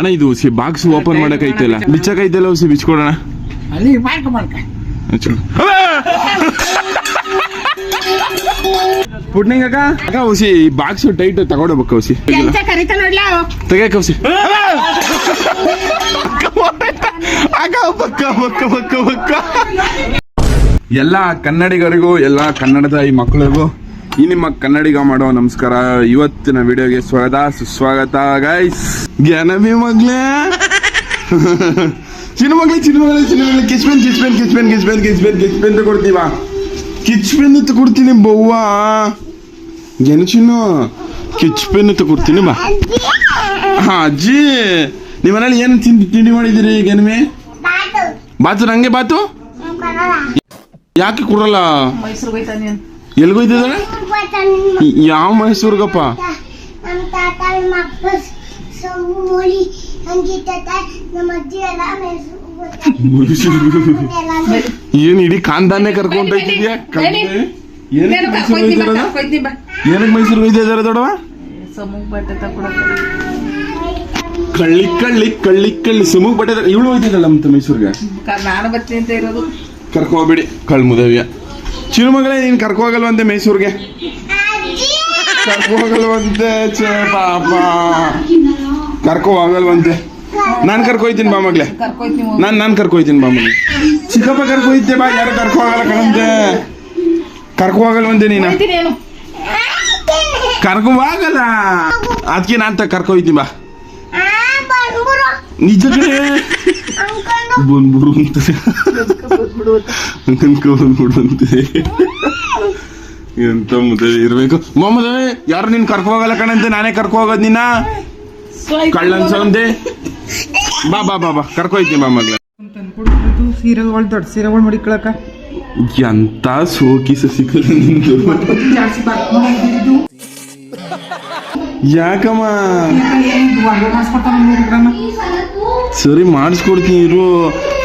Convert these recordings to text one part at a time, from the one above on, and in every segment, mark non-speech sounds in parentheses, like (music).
ಅಣ್ಣ ಇದು C box open ಮಾಡಕ್ ಐತಲ್ಲ? ಬಿಚ್ಚಕ್ ಐತಲ್ಲ ಸಿ ಬಿಚ್ಕೊಡೋಣ? ಅಲ್ಲಿ ಮಾಡ್ಕ. ಮಾಡ್ಕ ಪುಟ್ನಿಂಗ್ ಅಕ್ಕ? ಅಕ್ಕ ಹುಸಿ ಈ ಬಾಕ್ಸ್ ಟೈಟ್ ತಗೊಂಡೋಗ್ಬೇಕು ಹುಸಿ ಎಂತ ಕರಿತ ನೋಡ್ಲಾ ತೆಗಿಯಕ ಹುಸಿ ಅಕ್ಕ ಬಕ್ಕ ಬಕ್ಕ ಬಕ್ಕ ಬಕ್ಕ. ಎಲ್ಲ ಕನ್ನಡಿಗರಿಗೂ ಎಲ್ಲ ಕನ್ನಡದ ಈ ಮಕ್ಕಳಿಗೂ ಈ ನಿಮ್ಮ ಕನ್ನಡಿಗ ಮಾಡೋ ನಮಸ್ಕಾರ. ಇವತ್ತಿನ ವಿಡಿಯೋಗೆ ಸ್ವಾಗತ ಸುಸ್ವಾಗತ ಗೈಸ್ ಜ್ಞಾನವಿ ಮಗ್ಲೇ? ಚಿನ್ನ ಮಗ್ಲೆ ಚಿನ್ನ ಮಗ್ಲೆ ಚಿನ್ನ ಮಗ್ಲಿ. ಕಿಚ್ಪೆನ್ ಕಿಚ್ಪೆನ್ ಕಿಚ್ಪೆನ್ ಕಿಚ್ಪೆನ್ ಕಿಚ್ಪೆನ್ ಕಿಚ್ಪೆನ್ ತಗೊಡ್ತೀವ? ಕಿಚ್ಪೆನ್ ತಗೊಡ್ತೀನಿ ಬವ್ವ. ಏನು ಚಿನ್ನು? ಕಿಚ್ಪೆನ್ ಕೊಡ್ತೀನಿ ಬಾ. ಹಾ ಅಜ್ಜಿ ನಿಮ್ಮ ಮನೇಲಿ ಏನು ತಿಂಡಿ ತಿಂಡಿ ಮಾಡಿದ್ದೀರಿ ಗೆನ್ಮೆ ಬಾತು. ನಂಗೆ ಬಾತು? ಯಾಕೆ ಕೊಡಲ್ಲ? ಮೈಸೂರು ಹೋಯ್ತಾನೆ ಎಲ್ಗೋಯ್ತಿದ್ದಾಳೆ ಯಾವ ಮೈಸೂರ್ಗಪ್ಪ? ಏನ್ ಇಡೀ ಕಾಂದಾನೆ ಕರ್ಕೊಂಡ್ ಹೋಗ್ತಿದ್ಯಾ? ಏನಕ್ಕೆ ಮೈಸೂರು ಬಟ್ಟೆ ತಕೊಡಕ್ಕೆ ಕಳ್ಳಿ ಕಳ್ಳಿ ಕಳ್ಳಿ ಕಳ್ಳಿ. ಸಮೂಹ ಬಟ್ಟೆ ಇವಳು ಹೋಯ್ತಿದ್ದಾಳ ಮತ್ತೆ ಮೈಸೂರ್ಗೆ. ನಾನು ಬರ್ತೀನಿ ಅಂತ ಇರೋದು. ಕರ್ಕೊ ಹೋಗ್ಬಿಡಿ. ಕಳ್ ನೀನು ಚಿರು ಮಗಳೇ ನೀನು ಕರ್ಕೊ ಹೋಗಲ್ವಂತೆ ಮೈಸೂರಿಗೆ? ಕರ್ಕೊ ಹೋಗಲ್ವಂತೆ ಛೇ ಪಾಪ. ಕರ್ಕೊ ಹೋಗಲ್ವಂತೆ ನಾನು ಕರ್ಕೊಯ್ತೀನಿ ಬಾ ಮಗ್ಲೆ. ನಾನು ನಾನು ಕರ್ಕೊಯ್ತೀನಿ ಬಾ ಮಗ್ಲೆ. ಚಿಕ್ಕಪ್ಪ ಕರ್ಕೊಯ್ತೆ ಬಾ ಯಾರು ಕರ್ಕೊ ಹೋಗಲ್ಲ ಕಣಂತೆ. ಕರ್ಕೊ ಹೋಗಲ್ವಂತೆ ನೀನು. ಕರ್ಕೋ ಹೋಗಲ್ಲ ಅದಕ್ಕೆ ನಾನು ತ ಕರ್ಕೊಯ್ತೀನಿ ಬಾ. ಬಂದ್ಬಿಡು. ನಿಜ ಕಡೆ ಅನ್ಕೊಂಡು ಬಂದ್ಬಿಡು ಅಂತ ಬಿಡು ಅಂತ. ಅನ್ಕೊ ಬಂದ್ಬಿಡು ಅಂತೆ ಎಂತ ಮುದ್ದೆ ಇರ್ಬೇಕು. ಮೊಹಮ್ಮದ್ ಯಾರು ನಿನ್ ಕರ್ಕೊ ಹೋಗಲ್ಲ ಕಣಂತೆ ನಾನೇ ಕರ್ಕೊ ಹೋಗೋದ್ ನಿನ್ನ? ಕಳ್ಳನ್ ಸಂದೆ. ಬಾ ಬಾ ಬಾ ಬಾ ಕರ್ಕೊ ಹೋಯ್ತೀನಿ ಬಾ ಮಗ್ಲ ತಂದ್ಕೊಡ್ಬೋದು ಸೀರೆಗಳು ದೊಡ್ಡ ಸೀರೆಗಳು ಮಡಿಕೊಳಕ. ಎಂತ ಸೋಕಿಸ ಸಿಕ್ಕಲ್ಲ ನಿಂದು. ಯಾಕಮ್ಮ? ಸರಿ ಮಾಡಿಸ್ಕೊಡ್ತೀನಿ. ಇರು.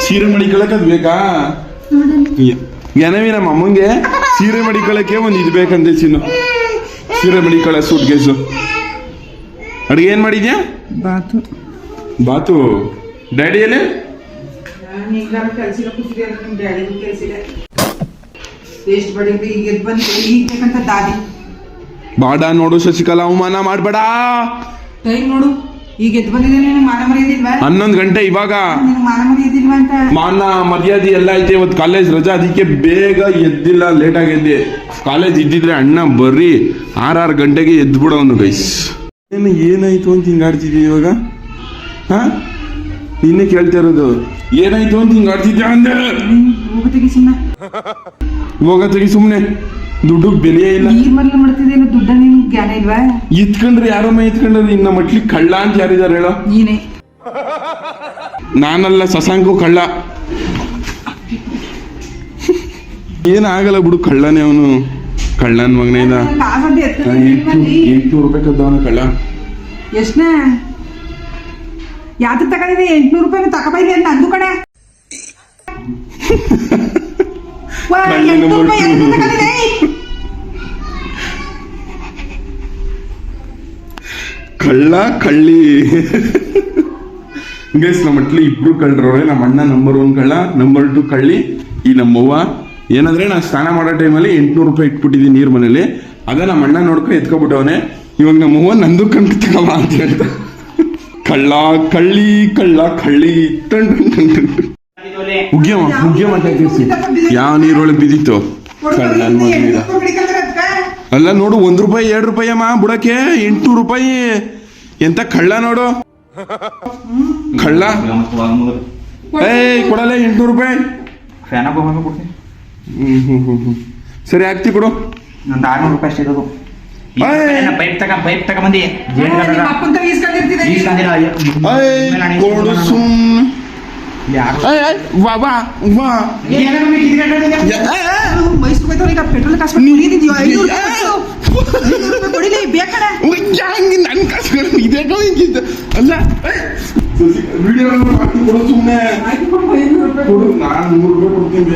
ಸೀರೆ ಮಡಿಕೊಳಕ್ ಬೇಕಾ? ಏನವಿ ನಮ್ಮ ಅಮ್ಮಂಗೆ ಸೀರೆ ಮಡಿಕೊಳಕ್ಕೆ ಒಂದು ಇದು ಬೇಕಂತೆ ಸೀನು. ಸೀರೆ ಮಡಿಕೊಳ ಸೂಟ್ ಕೇಸು ಅಡುಗೆ ಏನು ಮಾಡಿದ್ಯಾ? ಬಾತು. ಬಾತು. ಡ್ಯಾಡಿಯಲ್ಲಿ ವೇಸ್ಟ್ ಬಡಿದ್ರೆ ಈಗ ಎದ್ದು ಬಂದು ಈಗ ಬೇಕಂತ ದಾದಿ ಬಾಡ ನೋಡು ಶಶಿಕಲಾ ಅವಮಾನ ಮಾಡ್ಬೇಡ. ಟೈಮ್ ನೋಡು ಈಗ ಎದ್ದು ಬಂದಿದ್ದೀನಿ ನಿನಗೆ ಮಾನ ಮರ್ಯಾದಿಲ್ವಾ? ಹನ್ನೊಂದು ಗಂಟೆ ಇವಾಗ. ಮಾನ ಮರ್ಯಾದಿಲ್ವಾ ಅಂತ? ಮಾನ ಮರ್ಯಾದೆ ಎಲ್ಲ ಐತೆ ಇವತ್ತು ಕಾಲೇಜ್ ರಜಾ ಅದಕ್ಕೆ ಬೇಗ ಎದ್ದಿಲ್ಲ ಲೇಟ್ ಎದ್ದೆ. ಕಾಲೇಜ್ ಇದ್ದಿದ್ರೆ ಅಣ್ಣ ಬರ್ರಿ ಆರಾರು ಗಂಟೆಗೆ ಎದ್ದು ಬಿಡೋನು ಗೈಸ್ ಏನು ಏನಾಯ್ತು ಅಂತ ಹಿಂಗಾಡ್ತಿದ್ದೆ ಇವಾಗ? ಹಾ? ನಿನ್ನೆ ಕೇಳ್ತಾ ಇರೋದು. ಏನಾಯ್ತು ಅಂತ ಹಿಂಗಾಡ್ತಿದ್ಯಾ ಅಂದ್ರೆ ಇವಾಗ ತೆಗಿ ಸುಮ್ಮನೆ ದುಡ್ಡು ಬೆಲೆ ಇಲ್ಲ. ಈ ಮರ್ಲಿ ಮಾಡ್ತಿದ್ದೇನು? ದುಡ್ಡ ನಿನ್ ಜ್ಞಾನ ಇಲ್ವಾ? ಇತ್ಕೊಂಡ್ರೆ ಯಾರಮ್ಮ ಇತ್ಕೊಂಡ್ರೆ ಇನ್ನ ಮಟ್ಲಿ ಕಳ್ಳ ಅಂತ ಯಾರಿದಾರೆ ಹೇಳೋ. ನೀನೇ. ನಾನಲ್ಲ ಸಸಾಂಕು ಕಳ್ಳ. ಏನಾಗಲ್ಲ ಬಿಡು ಕಳ್ಳನೇ ಅವನು. ಕಳ್ಳನ ಮಗನ ಎಂಟುನೂರು ರೂಪಾಯಿ ಕದ್ದವನ ಕಳ್ಳ. ಎಷ್ಟನೇ? ಯಾವ್ದು ತಗೊಂಡಿದೆ ಎಂಟ್ನೂರು ರೂಪಾಯಿ ತಗೊಬೈಲಿ ಅಂತ ಅಂದು ಕಡೆ (laughs) ತಗೊಂಡಿದೆ. ಕಳ್ಳ ಕಳ್ಳಿ ಗೈಸ್ ನಮ್ಮ ಮಟ್ಲಿ ಇಬ್ರು ಕಳ್ಳರವ್ರೆ ನಮ್ಮ ಅಣ್ಣ ನಂಬರ್ ಒನ್ ಕಳ್ಳ ನಂಬರ್ ಟು ಕಳ್ಳಿ ಈ ನಮ್ಮವ್ವ ಏನಂದ್ರೆ ನಾನು ಸ್ನಾನ ಮಾಡೋ ಟೈಮಲ್ಲಿ ಎಂಟ್ನೂರು ರೂಪಾಯಿ ಇಟ್ಬಿಟ್ಟಿದ್ದೀನಿ ನೀರು ಮನೇಲಿ. ಅದ ನಮ್ಮ ಅಣ್ಣ ನೋಡ್ಕೊಂಡು ಎತ್ಕೊಬಿಟ್ಟವನೆ. ಇವಾಗ ನಮ್ಮವ್ವ ನಂದು ಕಣ್ಣು ತಗವ ಅಂತ ಹೇಳ್ತಾ. ಕಳ್ಳ ಕಳ್ಳಿ ಕಳ್ಳ ಕಳ್ಳಿ. ಟನ್. ಅಂತ ಕೇಳ್ಸಿ ಯಾವ ನೀರೊಳಗೆ ಬಿದ್ದಿತ್ತು? ಮಗನಿದ? ಅಲ್ಲ ನೋಡು ಒಂದ್ ರೂಪಾಯಿ ಎರಡು ರೂಪಾಯಿ ಅಮ್ಮ ಬುಡಕ್ಕೆ ಎಂಟು ರೂಪಾಯಿ. ಎಂತ ಕಳ್ಳ ನೋಡು. ಕಳ್ಳ? ಏಯ್ ಕೊಡಲ್ಲ ಎಂಟು ರೂಪಾಯಿ? ಫ್ಯಾನ್ ಹಾಕೊಂಡು ಕೊಡ್ತೀನಿ. ಹ್ಮ್ ಹ್ಮ್ ಹ್ಮ್ ಹ್ಮ್. ಸರಿ ಆಗ್ತಿ ಕೊಡು. ನಂದು ಆರ್ನೂರು ರೂಪಾಯಿ ಅಷ್ಟೇ ಇರೋದು! ಪೈಪ್ ತಗ ಪೈಪ್ ತಗೊಂಬಂದಿ. ಕೊಡು ಸುಮ್ ಏಯ್ ಏಯ್, ವಾ ವಾ ವಾ ಏನಾರ ಮಿಕ್ಕಿದ್ರೆ ಕಣ್ಣಿಗೆ. ಕುಡಿಲಿ ನನ್ನ ಕಾಸು ಇದೇನೋ ಅಲ್ಲ ವಿಡಿಯೋ ಕೊಡು ಸುಮ್ಮನೆ ಕೊಡು ನಾನು ರೂಪಾಯಿ ಕೊಡ್ತೀನಿ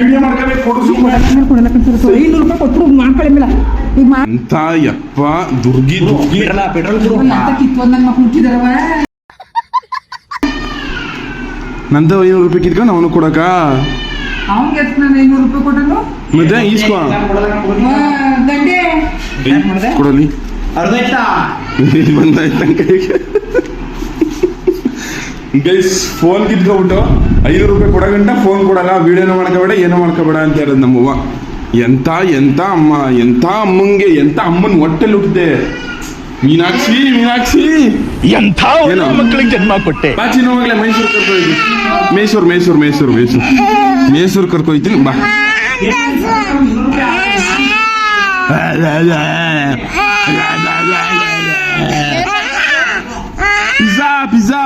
ವಿಡಿಯೋ ಅಂತ ಯಪ್ಪ ದುರ್ಗಿ ದುರ್ಗಿ. ಪೆಟ್ರೋಲ್ ನಂದ ಐನೂರು ರೂಪಾಯಿ ಕಿತ್ಕೊಂಡು ಅವನು ಕೊಡಕ? ಅವ್ನಿಗೆ ಎತ್ ನಾನು ಐನೂರು ರೂಪಾಯಿ ಕೊಟ್ಟನು ಮತ್ತೆ ಈಸ್ಕೊ ದಂಡೆ ಕೊಡಲಿ. ಬಂದಾಯ್ತು ನನ್ನ ಕೈಗೆ ಗೈಸ್ ಫೋನ್ ಕಿತ್ಕೊಬಿಟ್ಟು ಐನೂರು ರೂಪಾಯಿ ಕೊಡಗಂಟ ಫೋನ್ ಕೊಡಲ್ಲ ವಿಡಿಯೋನ ಮಾಡ್ಕೋಬೇಡ ಏನೋ ಮಾಡ್ಕೋಬೇಡ ಅಂತ ಇರೋದು ನಮ್ಮವ್ವ ಎಂತ ಎಂತ ಅಮ್ಮ ಎಂತ ಅಮ್ಮಂಗೆ ಎಂತ ಅಮ್ಮನ ಹೊಟ್ಟೆ ಹುಟ್ಟಿದೆ ಮೀನಾಕ್ಷಿ ಮೀನಾಕ್ಷಿ. ಎಂಥ? ಮಕ್ಕಳಿಗೆ ಜನ್ಮ ಕೊಟ್ಟೆ. ಬಾ ಚಿನ್ನ ಹೋಗ್ಲೆ ಮೈಸೂರು ಕರ್ಕೊಯ್ತೀನಿ ಮೈಸೂರು ಮೈಸೂರು ಮೈಸೂರು ಮೈಸೂರು. ಮೈಸೂರು ಕರ್ಕೊಯ್ತೀನಿ ಬಾ. Pizza pizza.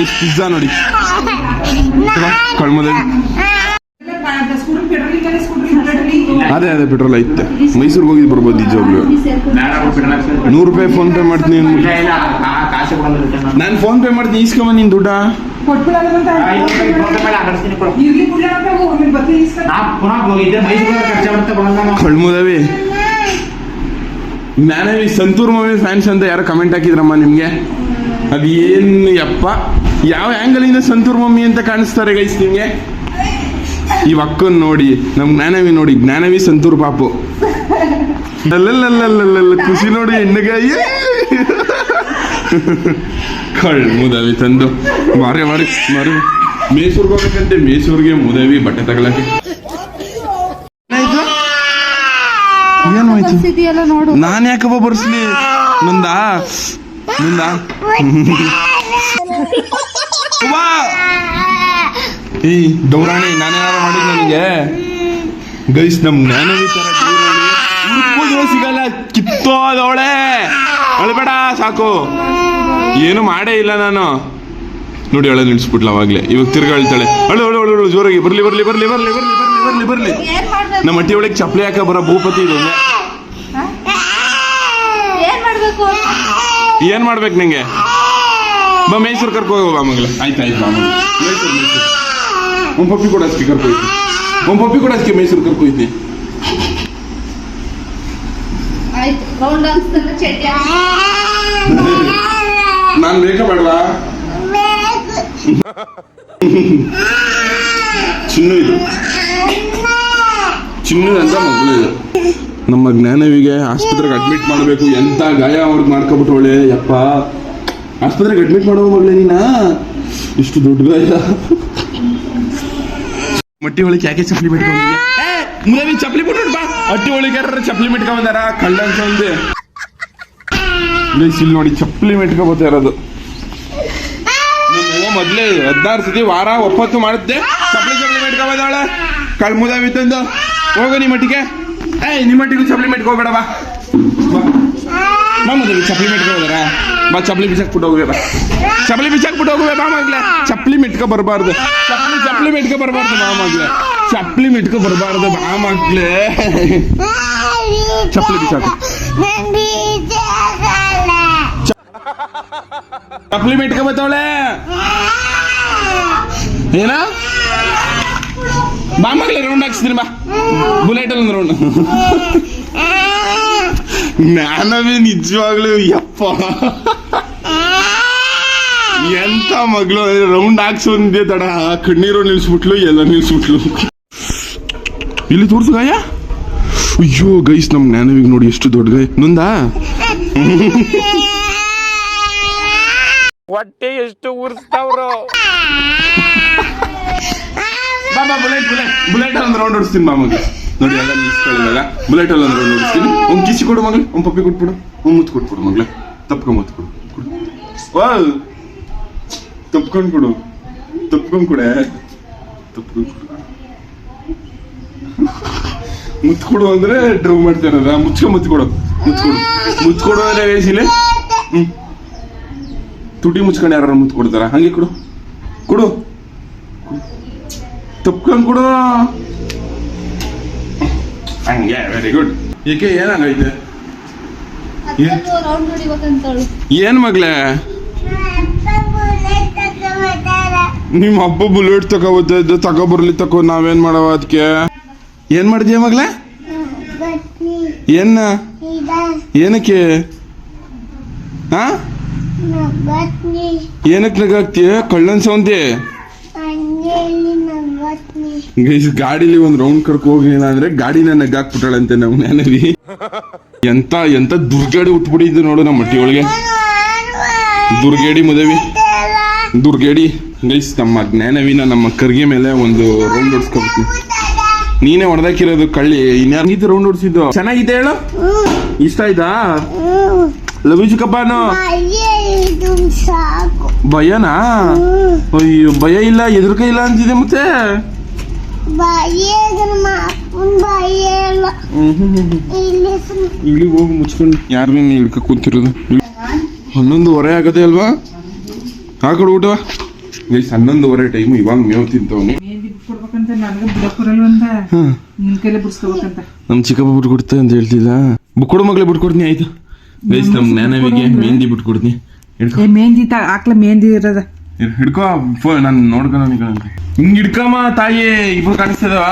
ಎಷ್ಟು ಪಿಜ್ಜಾ ನೋಡಿ. ಕಳ್ಮದ ಅದೇ ಅದೇ ಪೆಟ್ರೋಲ್ ಐತೆ. ಮೈಸೂರಿಗೆ ಹೋಗಿ ಬರ್ಬೋದು ನಿಜವಾಗ್ಲೂ ನೂರು ರೂಪಾಯಿ ಫೋನ್ ಪೇ ಮಾಡ್ತೀನಿ ನಾನು. ಫೋನ್ ಪೇ ಮಾಡ್ತೀನಿ ಇಸ್ಕೊಂಬ ನಿನ್ ದುಡ್ಡ? ಕಳ್ಮುದವಿ. ನಾನೇ ಸಂತೂರ್ ಮೂವಿ ಫ್ಯಾನ್ಸ್ ಅಂತ ಯಾರೋ ಕಮೆಂಟ್ ಹಾಕಿದ್ರಮ್ಮ ನಿಮಗೆ? ಅದು ಏನು ಯಪ್ಪ. ಯಾವ ಆ್ಯಂಗಲಿಂದ ಸಂತೂರ್ ಮಮ್ಮಿ ಅಂತ ಕಾಣಿಸ್ತಾರೆ ಗೈಸ್ ನಿಮಗೆ? ಈ ಅಕ್ಕನ್ ನೋಡಿ ನಮ್ ಜ್ಞಾನವಿ ನೋಡಿ ಜ್ಞಾನವಿ ಸಂತೂರ್ ಪಾಪು ಅಲ್ಲಲ್ಲಲ್ಲಲ್ಲಲ್ಲ ಖುಷಿ ನೋಡಿ ಹೆಣ್ಣಗಾಯಿ ಕಳ್ ಮುದವಿ ತಂದು ಮಾರಿ ಮಾರಿ ಮಾರಿ ಮೈಸೂರ್ಗೆ ಹೋಗ್ಬೇಕಂತೆ ಮೈಸೂರಿಗೆ ಮುದವಿ ಬಟ್ಟೆ ತಗೊಳಕ್ಕೆ ಇದೆಯಲ್ಲ ನೋಡು ನಾನು ಯಾಕಪ್ಪ ಬರ್ಸ್ಲಿ ನಂದಾ ನಂದಾ ವಾ ಏ ದೌರಾಣಿ ನಾನೇನಾರ ಮಾಡಿದ್ ನನಗೆ? ಗೈಸ್ ನಮ್ ಜ್ಞಾನವಿ ತರ ಹುಡ್ಕುದ್ರು ಸಿಗಲ್ಲ ಕಿತ್ತೋದವಳೆ. ಅಳಬೇಡ ಸಾಕು. ಏನು ಮಾಡೇ ಇಲ್ಲ ನಾನು. ನೋಡಿ ಅವಳೆ ನಿಲ್ಸ್ಬಿಟ್ಲ ಅವಾಗ್ಲೇ. ಇವಾಗ ತಿರ್ಗಾ ಹೇಳ್ತಾಳೆ ಅಳು ಅಳು ಅಳು ಅಳು ಜೋರಾಗಿ ಬರ್ಲಿ ಬರ್ಲಿ ಬರ್ಲಿ ಬರ್ಲಿ ಬರ್ಲಿ ಬರ್ಲಿ ಬರ್ಲಿ ಬರ್ಲಿ. ನಮ್ಮ ಅಟ್ಟಿ ಒಳಗೆ ಚಪ್ಪಲಿ ಹಾಕ ಬರೋ ಭೂಪತಿ ಇದು ಏನ್ ಮಾಡ್ಬೇಕು? ನಿಂಗೆ? ಬಾ ಮೈಸೂರು ಕರ್ಕೊ ಹೋಗೋ ಬಾ ಮಗಳ ಆಯ್ತು ಆಯ್ತು ಬಾ ಮಗಳು ಮೈಸೂರು. ಒಂದು ಪಪ್ಪಿ ಕೂಡ डांस ಕರ್ಕೊಯ್ತಿ. ಒಂದು ಪಪ್ಪಿ ಕೂಡ पप्पी ಮೈಸೂರು ಕರ್ಕೊಯ್ತಿ. ನಾನು ಬೇಕ ಬೇಡವಾ ಚಿನ್ನು ಇದು. ಚಿನ್ನು ಅಂತ ಮಗಳು ಇದು. ನಮ್ಮ ಜ್ಞಾನವಿಗೆ ಆಸ್ಪತ್ರೆಗೆ ಅಡ್ಮಿಟ್ ಮಾಡಬೇಕು ಎಂತ ಗಾಯ ಅವ್ರಿಗೆ ಮಾಡ್ಕೊಬಿಟ್ಟವಳೆ ಒಳ್ಳೆ ಯಪ್ಪ. ಆಸ್ಪತ್ರೆಗೆ ಅಡ್ಮಿಟ್ ಮಾಡೋ ಮಗಳೇ ನೀನಾ? ಇಷ್ಟು ದೊಡ್ಡ ಗಾಯ. ಮಟ್ಟಿ ಒಳಗೆ ಯಾಕೆ ಚಪ್ಪಲಿ ಏ ಮುರವಿ ಚಪ್ಪಲಿ ಬಿಟ್ಟು ಬಾ. ಅಟ್ಟಿ ಒಳಗೆ ಯಾರು ಚಪ್ಪಲಿ ಮಿಟ್ಕೊಂಬಂದಾರ ಕಳ್ಳ ಅಂತ ಒಂದು ಇಲ್ಲಿ ನೋಡಿ ಚಪ್ಪಲಿ ಮೆಟ್ಕೋಬೋತಾ ಇರೋದು. ಮೊದ್ಲೇ ಹದಿನಾರು ಸತಿ ವಾರ ಒಪ್ಪತ್ತು ಮಾಡುತ್ತೆ. ಚಪ್ಪಲಿ ಚಪ್ಪಲಿ ಕಳ್ ಮುದ ತಂದು ಹೋಗು ನಿಮ್ಮ ಮಟ್ಟಿಗೆ ಏಯ್ ನಿಮ್ಮ ಮಟ್ಟಿಗೂ ಚಪ್ಪಲಿ ಮೆಟ್ಕೋಬೇಡ ಬಾ. ಬಾ. ಚಪ್ಲಿ ಚಪ್ಪಲಿ ಮೆಟ್ಕೋಬೋದಾರ ಬಾ ಚಪ್ಲಿ ಬಿಸಾಕ್ಬಿಟ್ಟು ಹೋಗುವೆ ಬಾ ಚಪ್ಪಲಿ ಬಿಸಾಕ್ಬಿಟ್ಟು ಹೋಗುವೆ ಬಾ ಮಗ್ಲೆ ಚಪ್ಪಲಿ ಮೆಟ್ಕೊ ಬರಬಾರ್ದು. ಚಪ್ಲಿ ಚಪ್ಲಿ ಮೆಟ್ಕೊ ಬರಬಾರ್ದು ಬಾ ಮಗ್ಲೆ ಚಪ್ಪಲಿ ಮೆಟ್ಕೊ ಬರಬಾರ್ದು ಬಾ ಮಗ್ಲೆ ಚಪ್ಪಲಿ ಬಿಸಾಕು. ಚಪ್ಪಲಿ ಮೆಟ್ಕೊ ಬತ್ತವಳೆ ಏನ? ಬಾ ಮಗ್ಲೆ ರೌಂಡ್ ಹಾಕ್ಸ್ತೀನಿ ಬಾ. ಬುಲೆಟ್ ಅಲ್ಲಿ ರೌಂಡ್ ಜ್ಞಾನವೇ ನಿಜವಾಗ್ಲೂ ಯಪ್ಪ. ಎಂತ ಮಗಳು ರೌಂಡ್ ಹಾಕ್ಸೊಂದೇ ತಡ ಕಣ್ಣೀರು ನಿಲ್ಸ್ಬಿಟ್ಲು ಎಲ್ಲ ನಿಲ್ಸ್ಬಿಟ್ಲು. ಇಲ್ಲಿ ತೋರ್ಸು ಗಾಯ. ಅಯ್ಯೋ ಗೈಸ್ ನಮ್ ಜ್ಞಾನವಿಗೆ ನೋಡಿ ಎಷ್ಟು ದೊಡ್ಡ ಗೈ ನೊಂದ? ಹೊಟ್ಟೆ ಎಷ್ಟು ಉರ್ಸ್ತಾವ್ರು. Bullet bullet. ಬುಲೆಟ್ ಒಂದು ರೌಂಡ್ ಹೊಡಿಸ್ತೀನಿ ಮಾಮಗೆ. ಮಗ ನೋಡಿ, ಎಲ್ಲ ನಿಲ್ಸ್ಕೊಳ್ಳಿಲ್ಲ ಬುಲೆಟ್ ಅಲ್ಲಿ ಅಂದ್ರೆ ನೋಡಿಸ್ತೀನಿ ಒಂದು ಕಿಸಿ ಕೊಡು ಮಗಳು ಒಂದು ಪಪ್ಪಿ ಕೊಟ್ಬಿಡು. ಒಂದು ಮುತ್ತು ಕೊಟ್ಬಿಡು ಮಗಳ ತಪ್ಕೊಂಡ್ ಮುತ್ತು ಕೊಡು. ಕೊಡು. ತಪ್ಕೊಂಡು ಕೊಡು. ತಪ್ಕೊಂಡ್ ಕೊಡೆ. ತಪ್ಕೊಂಡ್ ಕೊಡು. ಮುತ್ತು ಕೊಡು ಅಂದ್ರೆ ಡ್ರವ್ ಮಾಡ್ತಿರೋದ ಮುಚ್ಕೊಂಡ್ ಮುತ್ತು ಕೊಡು. ಮುತ್ತು ಕೊಡು. ಮುತ್ತು ಕೊಡು ಅಂದ್ರೆ ಹ್ಮ್. ತುಟಿ ಮುಚ್ಕೊಂಡು ಯಾರು ಮುತ್ತು ಕೊಡ್ತಾರ? ಹಂಗೆ ಕೊಡು. ಕೊಡು. ತಪ್ಕೊಂಡು ಕೊಡು. ಹಂಗೆ ವೆರಿ ಗುಡ್ ಏಕೆ ಏನಾಗೈತೆ ರೌಂಡ್ ಹೊಡಿಬೇಕಂತಳು. ಏನ್ ಮಗ್ಲೇ? ನಿಮ್ಮ ಅಪ್ಪ ಬುಲೆಟ್ ತಗೋಬತ್ತ ತಗೋ ಬರ್ಲಿ ತಗೋ ನಾವೇನ್ ಮಾಡವ ಅದಕ್ಕೆ ಏನ್ ಮಾಡಿದ್ಯ ಮಗ್ಲೇ? ಏನ? ಏನಕ್ಕೆ? ಹಾ ಏನಕ್ಕೆ ನಗಾಕ್ತಿಯ ಕಳ್ಳನ್ ಸೌಂದಿ? ಗೈಸ್ ಗಾಡಿಲಿ ಒಂದ್ ರೌಂಡ್ ಕರ್ಕೊ ಹೋಗ್ಲಿಲ್ಲ ಅಂದ್ರೆ, ಗಾಡಿನ ನಗಾಕ್ಬಿಟ್ಟಾಳಂತೆ ನಮ್ ನೆನವಿ ಎಂತ ಎಂತ ದುರ್ಗಾಡಿ ಉಟ್ಬಿಟ್ಟಿದ್ದು ನೋಡು ನಮ್ಮ ಮಟ್ಟಿ ಒಳಗೆ. ದುರ್ಗೇಡಿ ಮದುವೆ. ದುರ್ಗೇಡಿ. ಗೈಸ್, ನಮ್ಮ ಜ್ಞಾನವಿನ ನಮ್ಮ ಕರ್ಗೆ ಮೇಲೆ ಒಂದು ರೌಂಡ್ ಹೊಡ್ಸ್ಕೊಬಿಡ್ತೀನಿ ನೀನೇ ಹೊಡೆದಾಕಿರೋದು ಕಳ್ಳಿ, ಇನ್ಯಾರು ನೀತಿ ರೌಂಡ್ ಹೊಡ್ಸಿದ್ದು? ಚೆನ್ನಾಗಿದೆ ಹೇಳು. ಇಷ್ಟ ಆಯ್ತಾ? ಲವ್ ಸಾಕು ಭಯನಾ? ಅಯ್ಯೋ, ಭಯ ಇಲ್ಲ ಎದುರ್ಕ ಇಲ್ಲ ಅಂತಿದೆ ಮತ್ತೆ. ಇಲ್ಲಿ ಹೋಗಿ ಮುಚ್ಕೊಂಡು ಯಾರು ನೀನು ಇಳ್ಕ ಕೂತಿರೋದು? ಹನ್ನೊಂದುವರೆ ಆಗದೆ ಅಲ್ವಾ? ಹಾಕೊಡು ಕಡೆ ಊಟ. ಗೈಸ್ ಹನ್ನೊಂದುವರೆ ಟೈಮು ಇವಾಗ ಮೇವು ತಿಂತವನು. ನಮ್ಮ ಚಿಕ್ಕಪ್ಪ ಬಿಟ್ಕೊಡ್ತ ಅಂತ ಹೇಳ್ತಿದ್ದ ಬುಕ್ಕೊಡು ಮಗ್ಳೆ ಬಿಟ್ಕೊಡ್ತೀನಿ ಆಯ್ತು. ಗೈಸ್ ನಮ್ ಜ್ಞಾನವಿಗೆ ಮೆಹಂದಿ ಬಿಟ್ಕೊಡ್ತೀನಿ. ಮೆಹಂದಿ ತ ಹಾಕ್ಲ ಮೆಹಂದಿ ಇರೋದ? ಹಿಡ್ಕೊ ಫೋ ನಾನು ನೋಡ್ಕೊಂಡು ನಿಂತ ಹಿಂಗ್ ಹಿಡ್ಕಮ್ಮ ತಾಯಿ ಇಬ್ರು ಕಾಣಿಸ್ತದವ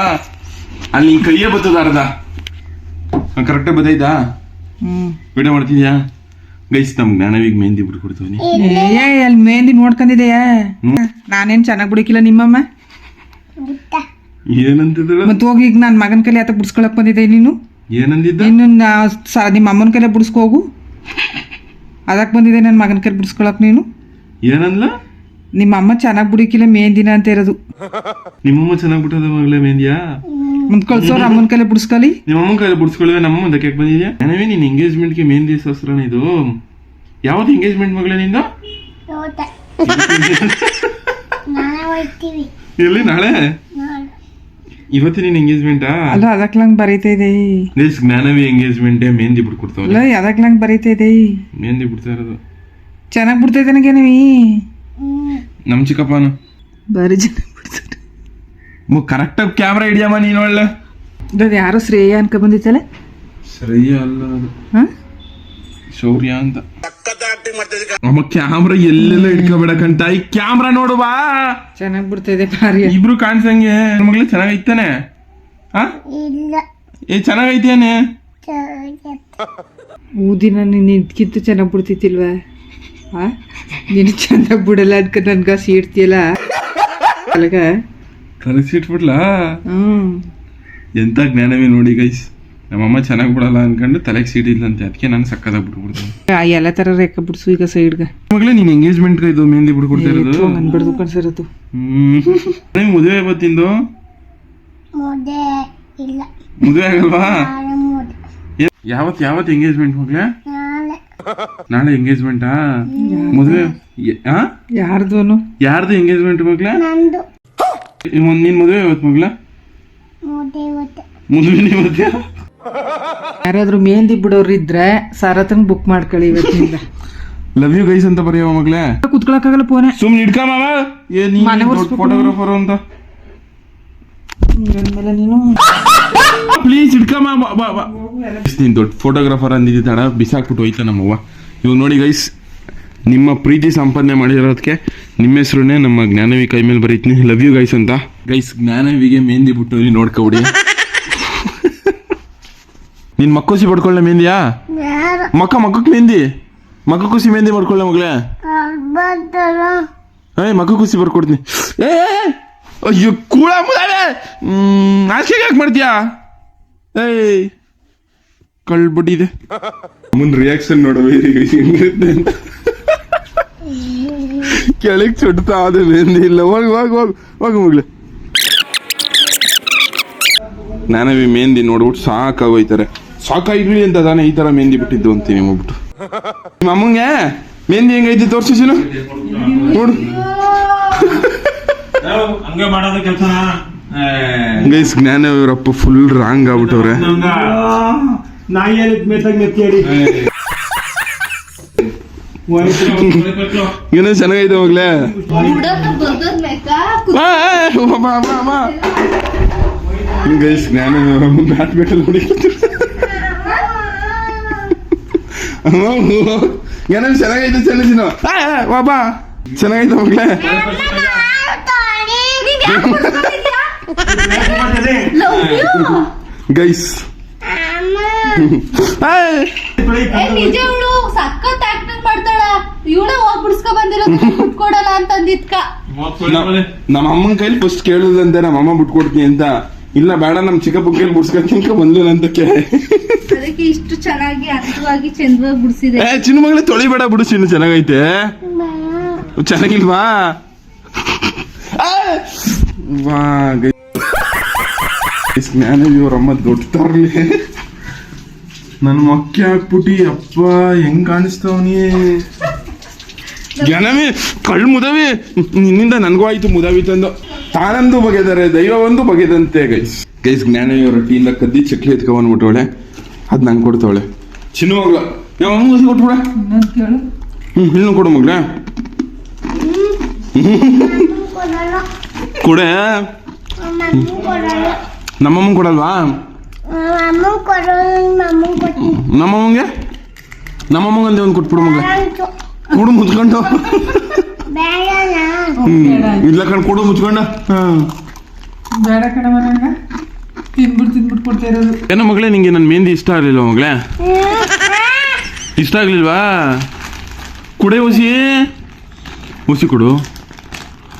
ಅಲ್ಲಿ ನಿನ್ ಕೈಯೇ ಬರ್ತದ ಅರ್ಧ ಕರೆಕ್ಟಾಗಿ ಹ್ಮ್. ವಿಡಿಯೋ ಮಾಡ್ತಿದ್ಯಾ? ಗೈಸ್ ನಮ್ ಜ್ಞಾನವಿಗೆ ಮೆಹಂದಿ ಬಿಟ್ಕೊಡ್ತೀನಿ ಏ ಅಲ್ಲಿ ಮೆಹಂದಿ ನೋಡ್ಕೊಂಡಿದೆಯಾ ನಾನೇನ್ ಚೆನ್ನಾಗಿ ಬಿಡಕಿಲ್ಲ ನಿಮ್ಮಮ್ಮ? ಏನಂತಿದ್ದಳು ಮತ್ತೆ ಹೋಗಿ ಈಗ ನನ್ನ ಮಗನ ಕೈಲಿ ಆತ ಬಿಡಿಸ್ಕೊಳಕ್ ಬಂದಿದ್ದೆ ನೀನು? ಏನಂದಿದ್ದ ಇನ್ನು ನಿಮ್ಮ ಅಮ್ಮನ ಕೈಲೇ ಬಿಡಿಸ್ಕೋಗು? ಅದಕ್ಕೆ ಬಂದಿದೆ ನನ್ನ ಮಗನ ಕೈಲಿ ಬಿಡಿಸ್ಕೊಳಕ್ ನೀನು? ಏನಂದ್ಲ? ನಿಮ್ಮ ಅಮ್ಮ ಚೆನ್ನಾಗಿ ಬಿಡಿಕಿಲ್ಲ ಮೆಹಂದಿನ ಅಂತ ಇರೋದು. ನಿಮ್ಮಮ್ಮ ಚೆನ್ನಾಗಿ ಬಿಟ್ಟದ ಮಗಳೇ ಮೆಹಂದಿಯಾ? ಮುಂದ್ ಕಳ್ಸೋರು ಅಮ್ಮನ ಕೈಲೇ ಬಿಡಿಸ್ಕೊಲಿ. ನಿಮ್ಮಮ್ಮ ಕೈಲಿ ಬಿಡಿಸ್ಕೊಳ್ಳುವೆ ನಮ್ಮ ಮುಂದಕ್ಕೆ ಯಾಕೆ ಬಂದಿದ್ಯಾ? ನನವೇ ನಿನ್ ಎಂಗೇಜ್ಮೆಂಟ್ಗೆ ಮೆಹಂದಿ ಶಾಸ್ತ್ರನ ಇದು. ಯಾವ್ದು ಎಂಗೇಜ್ಮೆಂಟ್ ಮಗಳೇ ನಿಂದು? (laughs) ನಾಳೆ ಹೋಗ್ತೀವಿ ಎಲ್ಲಿ ನಾಳೆ? ಇವತ್ತು ನಿನ್ ಎಂಗೇಜ್ಮೆಂಟಾ ಅಲ್ಲ ಅದಕ್ಲಂಗ್ ಬರೀತಾ ಇದೆ ದೇಶ್ ಜ್ಞಾನವಿ ಎಂಗೇಜ್ಮೆಂಟ್ ಮೆಹಂದಿ ಬಿಟ್ಕೊಡ್ತಾವಲ್ಲ ಅಲ್ಲ ಅದಕ್ಲಂಗ್ ಬರೀತಾ ಇದೆ ಮೆಹಂದಿ ಬಿಡ್ತಾ ಇರೋದು. ಚೆನ್ನಾಗಿ ಬಿಡ್ತಾ ನನಗೆ ನೀ ನಮ್ ಚಿಕ್ಕಪ್ಪನು. ಬಾರಿ ಜನ ಬಿಡ್ತಾರೆ. ಕರೆಕ್ಟಾಗಿ ಕ್ಯಾಮ್ರಾ ಹಿಡಿಯಮ್ಮ ನೀನು ಒಳ್ಳೆ. ಯಾರು ಯಾರೋ ಶ್ರೇಯ ಅನ್ಕ ಬಂದಿತ್ತಲ್ಲ ಶ್ರೇಯ ಅಲ್ಲ ಅದು. ಹಾ? ಶೌರ್ಯ ಅಂತ. ಅಮ್ಮ ಕ್ಯಾಮ್ರಾ ಎಲ್ಲೆಲ್ಲ ಇಟ್ಕೋಬೇಡ ಕಂತ ಈ ಕ್ಯಾಮ್ರಾ ಬಾ. ಚೆನ್ನಾಗಿ ಬಿಡ್ತೈತೆ ಭಾರಿ ಇಬ್ರು ಕಾಣ್ಸಂಗೆ. ಮಗ್ಳು ಚೆನ್ನಾಗೈತಾನೆ? ಹಾ? ಇಲ್ಲ. ಏ ಚೆನ್ನಾಗೈತೇನೆ? ಚೆನ್ನಾಗಿ ಊದಿನ ನಿನ್ನ ಇದಕ್ಕಿಂತ ಚೆನ್ನಾಗಿ ಬಿಡ್ತಿತ್ತಿಲ್ವಾ ಆ? ನೀನು ಚಂದ ಬಿಡಲ್ಲ ಅದ್ಕ ನನ್ಗ ಸೀಡ್ತಿಯಲ್ಲ ಅಲ್ಗ? ತಲೆಸಿಟ್ಬಿಡ್ಲಾ ಹ್ಮ್. ಎಂತ ಜ್ಞಾನವೇ ನೋಡಿ ಗೈಸ್ ನಮ್ಮಮ್ಮ ಚೆನ್ನಾಗಿ ಬಿಡಲ್ಲ ಅನ್ಕೊಂಡು ತಲೆಗೆ ಸೀಡಿಲ್ಲಂತೆ ಅದಕ್ಕೆ ನಾನು ಸಕ್ಕದಾಗ ಬಿಟ್ಬಿಡ್ತೀನಿ ಎಲ್ಲ ತರ ರೇಖ ಬಿಡ್ಸು ಈಗ ಸೈಡ್ಗೆ ಮಗಳೇ ನೀನು ಎಂಗೇಜ್ಮೆಂಟ್ ಇದು ಮೆಹಂದಿ ಬಿಡ್ಕೊಡ್ತಾ ಇರೋದು? ಅನ್ಬಿಡ್ದು ಕನ್ಸಿರತ್ತು ಹ್ಮ್. ನೀವು ಮದುವೆ ಯಾವತ್ತಿಂದು ಮದುವೆ ಆಗಲ್ವಾ? ಯಾವತ್ತು ಯಾವತ್ತು ಯಾವತ್ ಯಾವತ್ ಎಂಗೇಜ್ಮೆಂಟ್ ಮಗಳೇ? ನಾಳೆ ಎಂಗೇಜ್ಮೆಂಟ್? ಮದುವೆ ಯಾರ್ದು ಆ? ಯಾರ್ದೋನು? ಯಾರ್ದು ಎಂಗೇಜ್ಮೆಂಟ್ ಮಗ್ಲ? ನಂದು. ನಿನ್ ಮದುವೆ ಇವತ್ ಮಗ್ಲ? ಮುದೆ ಇವತ್ತು. ಮದುವೆ ಇವತ್ತ್ಯ ಯಾರಾದ್ರೂ ಮೆಹಂದಿ ಬಿಡೋರು ಇದ್ರೆ ಸಾರತನ್ ಬುಕ್ ಮಾಡ್ಕೊಳ್ಳಿ ಇವತ್ತಿಂದ. ಲವ್ ಯು ಗೈಸ್ ಅಂತ ಬರೆಯವ ಮಗ್ಲೇ. ಕುತ್ಕೊಳಕ್ಕಾಗಲ್ಲ ಫೋನೆ ಸುಮ್ನೆ ಇಡ್ಕಮಾವ ಏ ಮನೆ ಫೋಟೋಗ್ರಾಫರ್ ಅಂತ. ಮೇಲೆ ನೀನು ಪ್ಲೀಸ್ ಹಿಡ್ಕಮ್ಮ ಬಾ ಬಾ ಬಾ ನೀನ್ ದೊಡ್ಡ ಫೋಟೋಗ್ರಾಫರ್ ಅಂದಿದ್ದಾಣ ಬಿಸಾಕ್ಬಿಟ್ಟು ಹೋಯ್ತಾ ನಮ್ಮವ್ವ ಇವಾಗ ನೋಡಿ ಗೈಸ್ ನಿಮ್ಮ ಪ್ರೀತಿ ಸಂಪಾದನೆ ಮಾಡಿರೋದಕ್ಕೆ ನಿಮ್ಮ ಹೆಸರುನೇ ನಮ್ಮ ಜ್ಞಾನವಿ ಕೈ ಮೇಲೆ ಬರೀತೀನಿ. ಲವ್ ಯು ಗೈಸ್ ಅಂತ. ಗೈಸ್ ಜ್ಞಾನವಿಗೆ ಮೆಹಂದಿ ಬಿಟ್ಟು ನೋಡ್ಕೊಬಿಡಿ. (laughs) ನಿನ್ ಮಕ್ಕೂಸಿ ಪಡ್ಕೊಳ್ಳೆ ಮೆಹಂದಿಯಾ ಮಕ್ಕ ಮಕ್ಕಕ್ಕೆ ಮೆಹಂದಿ? ಮಕ್ಕ ಖುಷಿ ಮೆಹಂದಿ ಮಾಡ್ಕೊಳ್ಳೆ ಮಗಳೇ? ಏಯ್ ಮಕ್ಕ ಖುಷಿ ಬರ್ಕೊಡ್ತೀನಿ ಏ, ಅಯ್ಯೋ ಕೂಳ ಮುದಾವೆ ನಾಚಿಕೆ ಯಾಕೆ ಮಾಡ್ತೀಯಾ? ಏಯ್, ಕಳ್ಬಿಟ್ಟಿದೆ. ಮುಂದ್ ರಿಯಾಕ್ಷನ್ ನೋಡಬೇಕು ಹೆಂಗಿರುತ್ತೆ ಅಂತ. ಕೆಳಗೆ ಚುಟ್ಟ ಅದು ಇಲ್ಲ. ಹೋಗಿ ಹೋಗಿ ಹೋಗಿ ಹೋಗಿ ಮಗ್ಳು. ನಾನವೇ ಮೆಹಂದಿ ನೋಡ್ಬಿಟ್ಟು ಸಾಕಾಗೋಯ್ತಾರೆ. ಸಾಕಾಗಿರ್ಲಿ ಅಂತ ತಾನೇ ಈ ತರ ಮೆಹಂದಿ ಬಿಟ್ಟಿದ್ದು ಅಂತೀನಿ ಹೋಗ್ಬಿಟ್ಟು ನಿಮ್ಮ ಅಮ್ಮಂಗೆ ಮೆಹಂದಿ ಹೆಂಗೈತಿ ತೋರ್ಸು ಸಿನು ನೋಡು. ಹಂಗೆ ಮಾಡೋದು ಕೆಲಸ ಗೈಸ್ ಜ್ಞಾನ ಇವರಪ್ಪ ಫುಲ್ ರಾಂಗ್ ಆಗ್ಬಿಟ್ಟವ್ರೆ. ನಾಯಿ ಮೆತ್ತಾಗ ಏನೋ ಚೆನ್ನಾಗೈತೆ ಬೇಕಾ ಗೈಸ್ ಜ್ಞಾನ ಬ್ಯಾಟ್ ಬೇಟಲ್ಲಿ ಹೊಡಿತಾರೆ ಏನೋ ಚೆನ್ನಾಗೈತೆ ಚೆನ್ನ ಬಾಬಾ ಗೈಸ್ ಏ ನಿಜ ಇವಳು ಸಖತ್ ಆಕ್ಟಿಂಗ್ ಮಾಡ್ತಾಳ. ಇವಳ ಹೋಗ್ ಬಿಡ್ಸ್ಕೊ ಬಂದಿರೋದು ಕೊಡಲ್ಲ ಅಂತ ಅಂದಿದ್ಕ ನಮ್ಮ ಅಮ್ಮನ ಕೈಲಿ ಫಸ್ಟ್ ಕೇಳುದಂತೆ ನಮ್ಮ ಅಮ್ಮ ಬಿಟ್ಕೊಡ್ತೀನಿ ಅಂತ. ಇಲ್ಲ ಬೇಡ ನಮ್ ಚಿಕ್ಕಪ್ಪ ಕೈಲಿ ಬಿಡ್ಸ್ಕೊಂತ ಬಂದ್ಲು ಅಂತಕ್ಕೆ ಅದಕ್ಕೆ ಇಷ್ಟು ಚೆನ್ನಾಗಿ ಅರ್ಥವಾಗಿ ಚಂದವಾಗಿ ಬಿಡ್ಸಿದೆ. ಏ ಚಿನ್ನ ಮಗಳ ತೊಳಿಬೇಡ ಬಿಡು ಚಿನ್ನ ಚೆನ್ನಾಗೈತೆ. ಚೆನ್ನಾಗಿಲ್ವಾ? ಆ! ವಾ ಜ್ಞಾನ ಇವ್ರ ಅಮ್ಮ ದೊಡ್ಡ ತರ್ಲಿ. ನನ್ನ ಮಕ್ಕೆ ಹಾಕ್ಬಿಟ್ಟಿ ಅಪ್ಪ ಹೆಂಗ್ ಕಾಣಿಸ್ತವನಿ ಜ್ಞಾನವೇ ಕಳ್ ಮುದವಿ. ನಿನ್ನಿಂದ ನನಗೂ ಆಯ್ತು ಮುದವಿ ತಂದು. ತಾನಂದು ಬಗೆದರೆ ದೈವ ಒಂದು ಬಗೆದಂತೆ ಗೈಸ್. ಗೈಸ್ ಜ್ಞಾನವಿ ಅವ್ರ ರೊಟ್ಟಿಯಿಂದ ಕದ್ದಿ ಚಕ್ಲಿ ಎತ್ಕೊಂಡ್ಬಿಟ್ಟವಳೆ ಅದ್ ನಂಗೆ ಕೊಡ್ತಾವಳೆ. ಚಿನ್ನ ಮಗಳ. ಯಾವ ಕೊಟ್ಬಿಡ? ಹ್ಞೂ ಇನ್ನು ಕೊಡು ಮಗ್ಲ ಕೊಡೆ ಮಮ್ಮಿ ಕೊಡೋಣ ನಮ್ಮಮ್ಮ ಕೊಡಲ್ವಾ ಅಮ್ಮ ಕೊಡೋಣ ಮಮ್ಮ ಕೊಟ್ಟು ನಮ್ಮಮ್ಮಂಗೆ ನಮ್ಮಮ್ಮಂಗಂದೆ ಒಂದು ಕೊಟ್ಬಿಡು ಮಗ್ಲ ಆಯ್ತು ಕೊಡು ಮುಚ್ಕೊಂಡು ಬೇಡಣ್ಣ ಹ್ಮ್ ಇಲ್ಲ ಕಣ್ ಕೊಡು ಮುಚ್ಕೊಂಡ ಹ್ಮ್ ಬೇಡ ಕಣ ಮರಂಗ ತಿನ್ಬಿಟ್ಟು ತಿನ್ಬಿಟ್ಟು ಕೊಡ್ತಾ ಇರೋದು ಏನೋ ಮಗಳೇ ನಿಂಗೆ ನನ್ನ ಮೆಹಂದಿ ಇಷ್ಟ ಆಗಲಿಲ್ವಾ ಮಗಳೇ ಇಷ್ಟ ಆಗ್ಲಿಲ್ವಾ ಕುಡೆ ಹುಸಿ ಹುಸಿ ಕೊಡು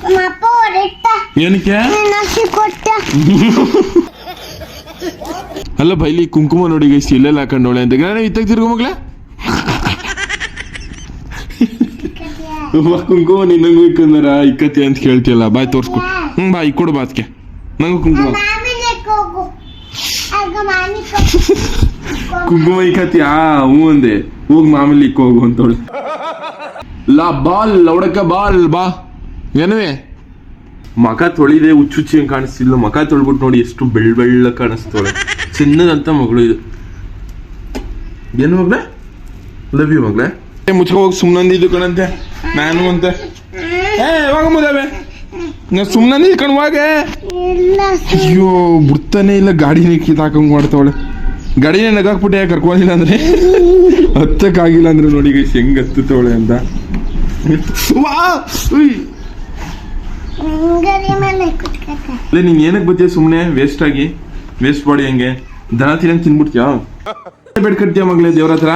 ನಮ್ಮ ಅಪ್ಪ ಹೊರಟ ಏನಕ್ಕೆ? (laughs) ಅಲ್ಲ ಬೈಲಿ ಕುಂಕುಮ ನೋಡಿ ಗೈಸ್ ಇಲ್ಲೆಲ್ಲ ಹಾಕೊಂಡವಳೆ ಅಂತ. ನಾನು ಇತ್ತಾಗ ತಿರ್ಗೋ ಮಗಳೇ ಕುಂಕುಮ ನಿನ್ನಂಗೂ ಇಕ್ಕಂದ್ರ ಇಕ್ಕತಿ ಅಂತ ಕೇಳ್ತಿಯಲ್ಲ ಬಾಯ್ ತೋರ್ಸ್ಕೊ. ಹ್ಮ್ ಬಾಯ್ ಕೊಡು ಬಾ ಅದಕ್ಕೆ ನಂಗೂ ಕುಂಕುಮ. (laughs) ಕುಂಕುಮ ಇಕ್ಕತಿ ಆ ಹ್ಞೂ ಅಂದೆ. ಹೋಗ್ ಮಾಮೂಲಿ ಇಕ್ಕೋಗು ಅಂತ ಅಂತವಳು. ಲಾ ಬಾಲ್ ಲೌಡಕ್ಕ ಬಾಲ್ ಬಾ. ಏನವೇ? ಮಕ ತೊಳಿದೆ ಹುಚ್ಚುಚ್ಚಿ ಹಂಗೆ ಕಾಣಿಸ್ತಿಲ್ಲ. ಮಗ ತೊಳ್ಬಿಟ್ಟು ನೋಡಿ ಎಷ್ಟು ಬೆಳ್ ಬೆಳ್ಳ ಕಾಣಿಸ್ತವಳೆ ಚಿನ್ನದಂತ ಮಗಳು ಇದು. ಏನು ಮಗ್ಳೆ? Love you ಮಗ್ಳೆ. ಮುಚ್ಕೋಗಿ ಸುಮ್ಮನಂದಿದ್ದು ಕಣಂತೆ. ನಾನು ಅಂತ. ಏ ಯಾವಾಗ ಮುದವೆ ನಾ ಸುಮ್ಮನಂದಿದ್ದು ಕಣ್ವಾಗೆ ಅಯ್ಯೋ ಬಿಡ್ತಾನೆ ಇಲ್ಲ. ಗಾಡಿನೇ ಕಿತ್ತಾಕಂಗ್ ಮಾಡ್ತಾವಳೆ. ಗಾಡಿನೇ ನಗಾಕ್ಬಿಟ್ಟೆ ಕರ್ಕೊಂಡಿಲ್ಲ ಅಂದ್ರೆ? ಹತ್ತಕ್ಕಾಗಿಲ್ಲ ಅಂದ್ರೆ ನೋಡಿ ಗೈಸ್ ಹೆಂಗ್ ಹತ್ತುತ್ತವಳೆ ಅಂತ. ವಾ ಉಯ್. ನಿಂಗೆ ನೀನ್ ಏನಕ್ಕೆ ಬತ್ತೀಯ ಸುಮ್ಮನೆ ವೇಸ್ಟ್ ಆಗಿ. ವೇಸ್ಟ್ ಬಾಡಿ ಹಂಗೆ. ದನ ತಿನ್ನಂಗ್ ತಿನ್ಬಿಡ್ತೀಯ? (laughs) ಬೇಡ್ಕಟ್ತೀಯ ಮಗಳೇ ದೇವ್ರ ಹತ್ರ?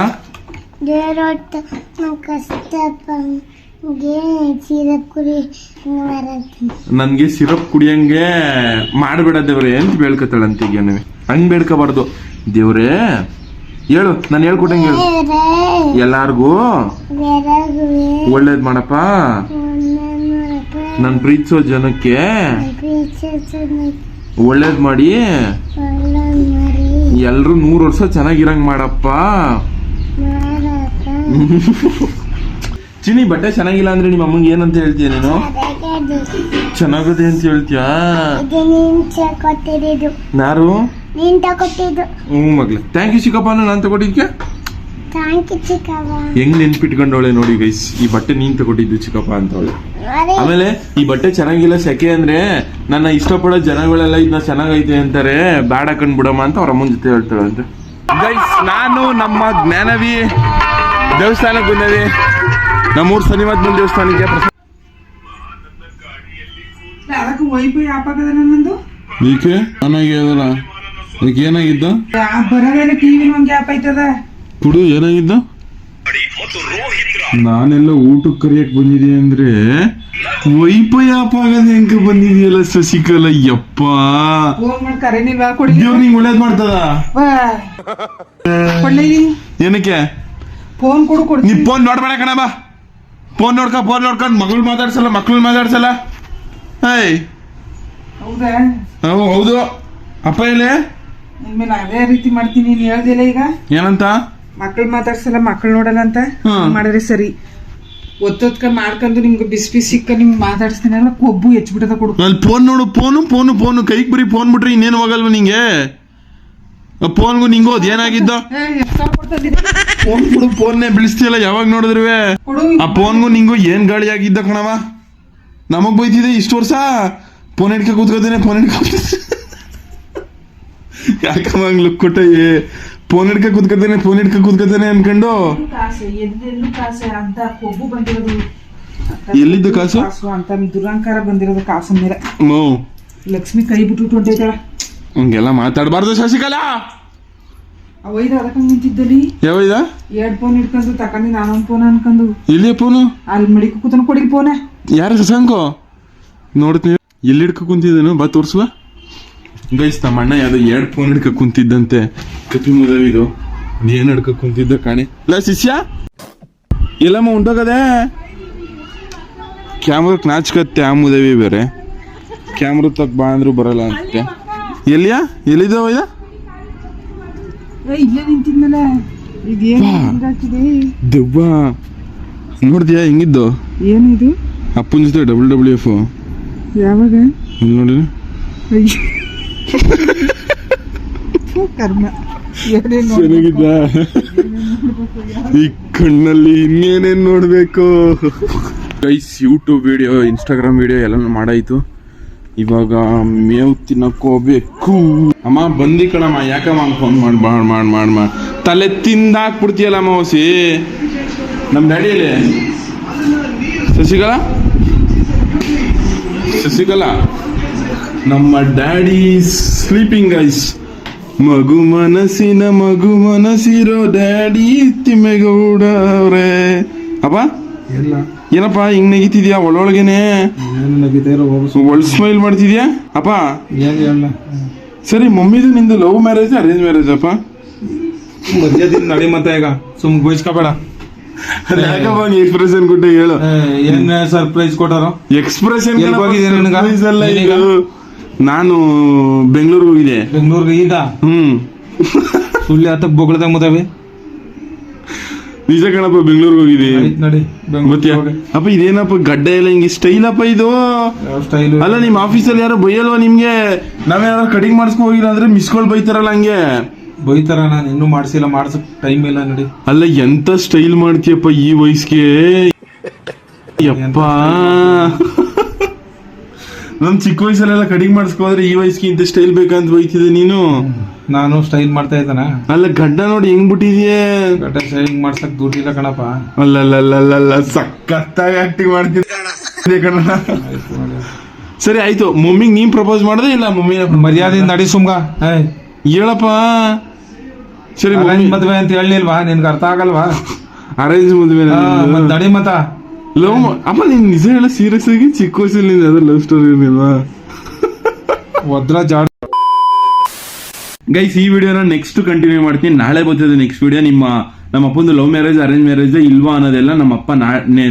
ನನ್ಗೆ ಸಿರಪ್ ಕುಡಿಯಂಗೆ ಮಾಡಬೇಡ ದೇವ್ರೆ ಅಂತ ಬೇಡ್ಕತ್ತಾಳಂತೆ ಈಗ ಹಂಗ್ ಬೇಡ್ಕೋಬಾರ್ದು. ದೇವ್ರೇ ಹೇಳು ನಾನು ಹೇಳ್ಕೊಟ್ಟಂಗೆ ಹೇಳು. ಎಲ್ಲಾರ್ಗೂ ಒಳ್ಳೇದ್ ಮಾಡಪ್ಪ. ನನ್ ಪ್ರೀತಿಸೋ ಜನಕ್ಕೆ ಒಳ್ಳೇದ್ ಮಾಡಿ. ಎಲ್ಲರೂ ನೂರು ವರ್ಷ ಚೆನ್ನಾಗಿರಂಗ್ ಮಾಡಪ್ಪ. ಚಿನಿ ಬಟ್ಟೆ ಚೆನ್ನಾಗಿಲ್ಲ ಅಂದ್ರೆ ನಿಮ್ಮ ಅಮ್ಮಂಗೆ ಏನಂತ ಹೇಳ್ತೀಯ ನೀನು? ಚೆನ್ನಾಗದೆ ಅಂತ ಹೇಳ್ತೀಯಾ? ನಾರು ಹ್ಞೂ ಮಗ್ಲೆ. ಥ್ಯಾಂಕ್ ಯು ಚಿಕ್ಕಪ್ಪ ನಾನು ತಗೊಟ್ಟಿದ್ಕೆ. ಹೆಂಗ್ ನೆನ್ಪಿಟ್ಕೊಂಡವಳೆ ನೋಡಿ ಗೈಸ್ ಈ ಬಟ್ಟೆ ನೀನ್ ತಗೊಂಡಿದ್ದು ಚಿಕ್ಕಪ್ಪ ಅಂತವಳೆ. ಅರೆ. ಆಮೇಲೆ ಈ ಬಟ್ಟೆ ಚೆನ್ನಾಗಿಲ್ಲ ಸೆಕೆ ಅಂದ್ರೆ ನನ್ನ ಇಷ್ಟಪಡೋ ಜನಗಳೆಲ್ಲ ಇದನ್ನ ಚೆನ್ನಾಗೈತೆ ಅಂತಾರೆ ಬ್ಯಾಡ ಕಂಡ್ಬಿಡಮ್ಮ ಅಂತ ಅವ್ರ ಅಮ್ಮನ ಜೊತೆ ಅಂತ. ಗೈಸ್ ನಾನು ನಮ್ಮ ಜ್ಞಾನವಿ ದೇವಸ್ಥಾನಕ್ಕೆ ಬಂದವಿ. ನಮ್ಮೂರ್ ಶನಿವಾರ ದೇವಸ್ಥಾನಕ್ಕೆ ವೈಫೈ ಆಪ್ ಆಗದ ನನ್ನದು ಈಕೆ? ಚೆನ್ನಾಗಿದಲ್ಲ ಅದಕ್ಕೆ ಏನಾಗಿದ್ದ ಬರೋದೇನೆ ಟಿವಿ ಒಂದು ಗ್ಯಾಪ್ ಆಯ್ತದ? ಕುಡು ಏನಾಗಿದ್ದ? ನಾನೆಲ್ಲ ಊಟಕ್ಕೆ ಕರಿಯಕ್ ಬಂದಿದೆ ಅಂದ್ರೆ ಆಪ್ ಆಗದೆ ಹೆಂಗ ಬಂದಿದೆಯಲ್ಲ ಶಶಿಕಲ ಯಪ್ಪ. ಕೊಡಿ ದೇವ್ರು ನಿಂಗೆ ಒಳ್ಳೇದ್ ಮಾಡ್ತದ ಏನಕ್ಕೆ? ಫೋನ್ ಕೊಡು ನೀ ಫೋನ್ ನೋಡ್ಬೇಡ ಕಣ ಬಾ. ಫೋನ್ ನೋಡ್ಕ ಫೋನ್ ನೋಡ್ಕೊಂಡು ಮಗಳು ಮಾತಾಡ್ಸಲ್ಲ ಮಕ್ಳು ಮಾತಾಡ್ಸಲ್ಲ. ಏಯ್. ಹೌದಾ? ಹೌ- ಹೌದು. ಅಪ್ಪ ಹೇಳಿ ಅದೇ ರೀತಿ ಮಾಡ್ತೀನಿ ನೀನು ಹೇಳ್ದಿಲ್ಲ ಈಗ. ಏನಂತ? ಮಕ್ಳು ಮಾತಾಡ್ಸಲ್ಲ ಮಕ್ಳು ನೋಡಲ್ಲ ಅಂತ. ಮಾಡಿದ್ರೆ ಸರಿ. ಒತ್ತೊತ್ಕ ಮಾಡ್ಕೊಂಡು ನಿಮ್ಗೆ ಬಿಸಿ ಬಿಸಿ ನಿಮ್ಗೆ ಮಾತಾಡ್ಸ್ತೀನಲ್ಲ ಕೊಬ್ಬು ಹೆಚ್ಚಿಬಿಟ್ಟದ ಕೊಡು. ಅಲ್ಲಿ ಫೋನ್ ನೋಡು ಫೋನು ಫೋನು ಫೋನು ಕೈಗೆ ಬರೀ ಫೋನ್ ಬಿಟ್ರೆ ಇನ್ನೇನು ಹೋಗಲ್ವ ನಿಂಗೆ? ಫೋನ್ಗೂ ನಿಂಗೂ ಅದ್ ಏನಾಗಿದ್ದ? ಫೋನ್ ಕೊಡು ಫೋನ್ನೇ ಬಿಳಿಸ್ತಿಯಲ್ಲ ಯಾವಾಗ ನೋಡಿದ್ರುವೆ? ಆ ಫೋನ್ಗೂ ನಿಂಗೂ ಏನ್ ಗಾಳಿ ಆಗಿದ್ದ ಕಣವ ನಮಗ್ ಬೈತಿದೆ ಇಷ್ಟು ವರ್ಷ? ಫೋನ್ ಹಿಡ್ಕ ಕೂತ್ಕೋತೇನೆ ಫೋನ್ ಹಿಡ್ಕ ಯಾಕಮ್ಮ ಲುಕ್ ಕೊಟ್ಟೆ? ಫೋನ್ ಹಿಡ್ಕ ಕೂತ್ಕೊತಾನೆ ಫೋನ್ ಹಿಡ್ಕ ಕೂತ್ಕೊತಾನೆ ಅನ್ಕೊಂಡು. ಎಲ್ಲಿದ್ದು ಕಾಸು? ಅಂತ ದುರಂಕಾರ ಬಂದಿರೋದು. ಕಾಸು? ಮೇಲೆ. ಲಕ್ಷ್ಮಿ ಕೈ ಬಿಟ್ಟು ಹೊಂಟೈತಾಳ ಹಂಗೆಲ್ಲ ಮಾತಾಡಬಾರ್ದು ಶಶಿಕಲಾ. ಅವೈದ ಅದಕ್ಕ ನಿಂತಿದ್ದಲ್ಲಿ. ಯಾವ ಇದ? ಎರಡ್ ಫೋನ್ ಇಟ್ಕೊಂಡು ತಕೊಂಡಿ ನಾನೊಂದ್ ಫೋನ್ ಅನ್ಕೊಂಡು. ಇಲ್ಲಿ ಫೋನು ಅಲ್ಲಿ ಮಡಿಕ ಕೂತನ ಕೊಡಿ ಫೋನ ಯಾರು ಶಶಾಂಕು? ನೋಡ್ತೀನಿ. ಎಲ್ಲಿ ಹಿಡ್ಕ ಕುಂತಿದ್ದನು? ಬಾ ತೋರ್ಸುವ. ಗೈಸ್ ನಮ್ಮ ಅಣ್ಣ ಯಾವ್ದೋ ಎರಡು ಫೋನ್ ಹಿಡ್ಕ ಕುಂತಿದ್ದಂತೆ. ಕಪಿ ಮುದವಿದು ಏನ್ ಹಿಡ್ಕ ಕುಂತಿದ್ದ ಕಾಣೆ. ಇಲ್ಲ ಶಿಷ್ಯ! ಎಲ್ಲಮ್ಮ ಉಂಟೋಗದೆ? ಕ್ಯಾಮ್ರ ನಾಚ್ಕತ್ತೆ ಆ ಮುದವಿ ಬೇರೆ. ಕ್ಯಾಮ್ರ ತಕ್ ಬಾ ಅಂದ್ರೂ ಬರಲ್ಲ ಅಂತೆ. ಎಲ್ಲಿಯಾ? ಎಲ್ಲಿದ್ದಾವ ಇದ ಇಲ್ಲೇ ನಿಂತಿದ್ನಲ್ಲ. ದೆವ್ವ. ನೋಡ್ದ್ಯಾ ಹೆಂಗಿದ್ದು? ಏನಿದು? ಅಪ್ಪನ ಜೊತೆ ಡಬ್ಲ್ಯೂ ಡಬ್ಲ್ಯೂ ಎಫ್ ಯಾವಾಗ? ನೋಡಿ ಕರ್ಮ. ಚೆನ್ನಾಗಿದ್ದ ಈ ಕಣ್ಣಲ್ಲಿ ಇನ್ನೇನೇನ್ ನೋಡ್ಬೇಕು? Guys YouTube video Instagram video ಎಲ್ಲ ಮಾಡಾಯ್ತು. ಇವಾಗ ಮೇವು ತಿನ್ನಕೋಬೇಕು ಹೋಗ್ಬೇಕು. ಅಮ್ಮ ಬಂದಿ ಕಣಮ್ಮ. ಯಾಕಮ್ಮ ಫೋನ್ ಮಾಡಿ ಮಾಡ್ ಮಾಡ್ ಮಾಡ್ ಮಾಡ್? ತಲೆ ತಿಂದಾಕ್ಬಿಡ್ತೀಯಲ್ಲ ಅಮ್ಮ ಹೊಸಿ ನಮ್ಮ ಡ್ಯಾಡಿಯಲ್ಲಿ ಶಶಿಕಲಾ? ಶಶಿಕಲಾ? ನಮ್ಮ ಡ್ಯಾಡಿ ಸ್ಲೀಪಿಂಗ್ ಗೈಸ್ ಮಗು ಮನಸ್ಸಿನ ಮಗು ಮನಸ್ಸಿರೋ ಡ್ಯಾಡಿ ತಿಮ್ಮೆಗೌಡ ಅವ್ರೆ ಅಪ್ಪ? ಇಲ್ಲ. ಏನಪ್ಪ ಹಿಂಗ್ ನೆಗಿತಿದ್ಯಾ ಒಳೊಳಗೇನೆ? ಏನು ಹೋಗು ಒಳ್ ಸ್ಮೈಲ್ ಮಾಡ್ತಿದ್ಯಾ? ಅಪ್ಪ? ಏನು ಹೇಳ ಸರಿ ಮಮ್ಮಿದು ನಿಂದು ಲವ್ ಮ್ಯಾರೇಜ್ ಅರೇಂಜ್ ಮ್ಯಾರೇಜ್ ಅಪ್ಪ? ಮಧ್ಯದಿಂದ ನಡಿ ಮತ್ತೆ ಈಗ. ಸುಮ್ ಗೋಯಿಸ್ಕೋಬೇಡ ಎಕ್ಸ್ಪ್ರೆಷನ್ ಕೊಟ್ಟೆ ಹೇಳು? ಏನ್ ಸರ್ಪ್ರೈಸ್ ಕೊಟ್ಟಾರೋ? ಎಕ್ಸ್ಪ್ರೆಷನ್ ಅಲ್ಲ ನಿನಗ? ನಾನು ಬೆಂಗಳೂರಿಗೆ ಹೋಗಿದೆ ಬೆಂಗಳೂರಿಗೆ ಈಗ? ಹ್ಮ್. ಸುಳ್ಳಿ ಆತ ಬೊಗಳದ ಮುದವಿ ನಿಜ ಕಣಪ್ಪ ಬೆಂಗಳೂರಿಗೆ ಹೋಗಿದೆ ನೋಡಿ ಅಪ್ಪ ಇದೇನಪ್ಪ ಗಡ್ಡ ಎಲ್ಲ ಹಿಂಗೆ ಸ್ಟೈಲ್ ಅಪ್ಪ ಇದು? ಸ್ಟೈಲ್ ಅಲ್ಲ ನಿಮ್ಮ ಆಫೀಸಲ್ಲಿ ಯಾರೋ ಬೈಯಲ್ವಾ ನಿಮ್ಗೆ? ನಾವ್ ಯಾರು ಕಟಿಂಗ್ ಮಾಡಿಸ್ಕೊ ಹೋಗಿಲ್ಲ ಅಂದ್ರೆ ಮಿಸ್ ಕಾಲ್ ಬೈತಾರಲ್ಲ ಹಂಗೆ? ಬೈತಾರ ನಾನು ಇನ್ನೂ ಮಾಡ್ಸಿಲ್ಲ ಮಾಡ್ಸಕ್ ಟೈಮ್ ಇಲ್ಲ ನಡಿ. ಅಲ್ಲ ಎಂತ ಸ್ಟೈಲ್ ಮಾಡ್ತೀಯಪ್ಪ ಈ ವಯಸ್ಸಿಗೆ? ಯಪ್ಪ. ನಮ್ ಚಿಕ್ಕ ವಯಸ್ಸಲ್ಲೆಲ್ಲ ಕಟಿಂಗ್ ಮಾಡಿಸ್ಕೋದ್ರೆ ಈ ವಯಸ್ಸಿಗೆ ಇಂತ ಸ್ಟೈಲ್ ಬೇಕಂತ ಬೈತಿದ್ದೆ ನೀನು? ನಾನು ಸ್ಟೈಲ್ ಮಾಡ್ತಾ ಇದ್ದಾನ. ಅಲ್ಲ ಗಡ್ಡ ನೋಡಿ ಹೆಂಗ್ ಬಿಟ್ಟಿದ್ಯೆ? ಗಡ್ಡ ಸ್ಟೈಲಿಂಗ್ ಮಾಡ್ಸಕ್ ದುಡ್ಡಿಲ್ಲ ಕಣಪ್ಪ. ಅಲ್ಲಲ್ಲಲ್ಲಲ್ಲ ಸಖತ್ತಾಗಿ ಆಕ್ಟಿಂಗ್ ಮಾಡ್ತಿದ್ದೆ. ಕಣ ಸರಿ ಆಯ್ತು. ಮಮ್ಮಿಗ್ ನೀನ್ ಪ್ರಪೋಸ್ ಮಾಡಿದೆ ಇಲ್ಲ ಮಮ್ಮಿ ಮರ್ಯಾದೆ ನಡಿ ಸುಮ್ಗ. ಹೇಳಪ್ಪ. ಸರಿ ಮದ್ವೆ ಅಂತ ಹೇಳಿಲ್ವಾ? ನಿನ್ಗೆ ಅರ್ಥ ಆಗಲ್ವಾ? ಅರೇಂಜ್ ಮದುವೆ ನಡಿ ಮತ್ತ. ಲವ್ ಅಮ್ಮ ನೀನ್ ನಿಜ ಹೇಳ ಸೀರಿಯಸ್ ಆಗಿ ಚಿಕ್ಕ ವಯಸ್ಸಲ್ಲಿ ಲವ್ ಸ್ಟೋರಿ ಇರ್ಲಿಲ್ವಾ? ಒದ್ರ ಜಾಡ್ ಗೈಸ್ ಈ ವಿಡಿಯೋನ ನೆಕ್ಸ್ಟ್ ಕಂಟಿನ್ಯೂ ಮಾಡ್ತೀನಿ. ನಾಳೆ ಬರ್ತದೆ ನೆಕ್ಸ್ಟ್ ವಿಡಿಯೋ ನಿಮ್ಮ ನಮ್ಮ ಅಪ್ಪಂದು ಲವ್ ಮ್ಯಾರೇಜ್ ಅರೇಂಜ್ ಮ್ಯಾರೇಜ್ ಇಲ್ವಾ ಅನ್ನೋದೆಲ್ಲ ನಮ್ಮ ಅಪ್ಪ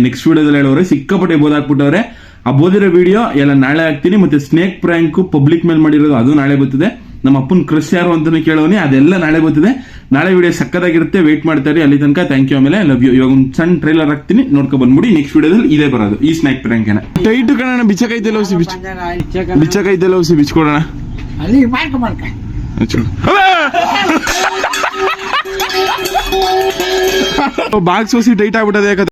ನೆಕ್ಸ್ಟ್ ವಿಡಿಯೋದಲ್ಲಿ ಹೇಳೋರೆ. ಸಿಕ್ಕಾಪಟ್ಟೆ ಬೋದಾಕ್ಬಿಟ್ಟವ್ರೆ ಆ ಬೋದಿರೋ ವಿಡಿಯೋ ಎಲ್ಲ ನಾಳೆ ಹಾಕ್ತೀನಿ. ಮತ್ತೆ ಸ್ನೇಕ್ ಪ್ರ್ಯಾಂಕು ಪಬ್ಲಿಕ್ ಮೇಲೆ ಮಾಡಿರೋದು ಅದು ನಾಳೆ ಬರ್ತದೆ. ನಮ್ಮ ಅಪ್ಪನ ಕ್ರಶ್ ಯಾರು ಅಂತಾನೆ ಕೇಳೋನಿ ಅದೆಲ್ಲ ನಾಳೆ ಗೊತ್ತಿದೆ. ನಾಳೆ ವಿಡಿಯೋ ಸಕ್ಕದಾಗಿರುತ್ತೆ ವೇಟ್ ಮಾಡ್ತಾರೆ ಅಲ್ಲಿ ತನಕ ಥ್ಯಾಂಕ್ ಯು ಆಮೇಲೆ ಲವ್ ಯು ಇವಾಗ ಒಂದು ಸಣ್ಣ ಟ್ರೈಲರ್ ಹಾಕ್ತೀನಿ ನೋಡ್ಕೊ ಬಂದ್ಬಿಡಿ ನೆಕ್ಸ್ಟ್ ವಿಡಿಯೋದಲ್ಲಿ ಇದೇ ಬರೋದು ಈ ಸ್ನ್ಯಾಕ್ ಪ್ರ್ಯಾಂಕ್ ಏನ ಟೈಟ್ ಕಣ ಕೈದೆಲ್ಲ ಲವ್ಸಿ ಬಿಚ್ಚ ಬಿಚ್ಚಕೈತೆ ಲವ್ಸಿ ಬಿಚ್ಕೊಡೋಣ ಅಲ್ಲಿ ಮಾಡ್ಕೊ ಮಾಡ್ಕ. ಬಾಕ್ಸ್ ಓಸಿ ಟೈಟ್ ಆಗ್ಬಿಟ್ಟದೆ ಯಾಕಂದ್ರೆ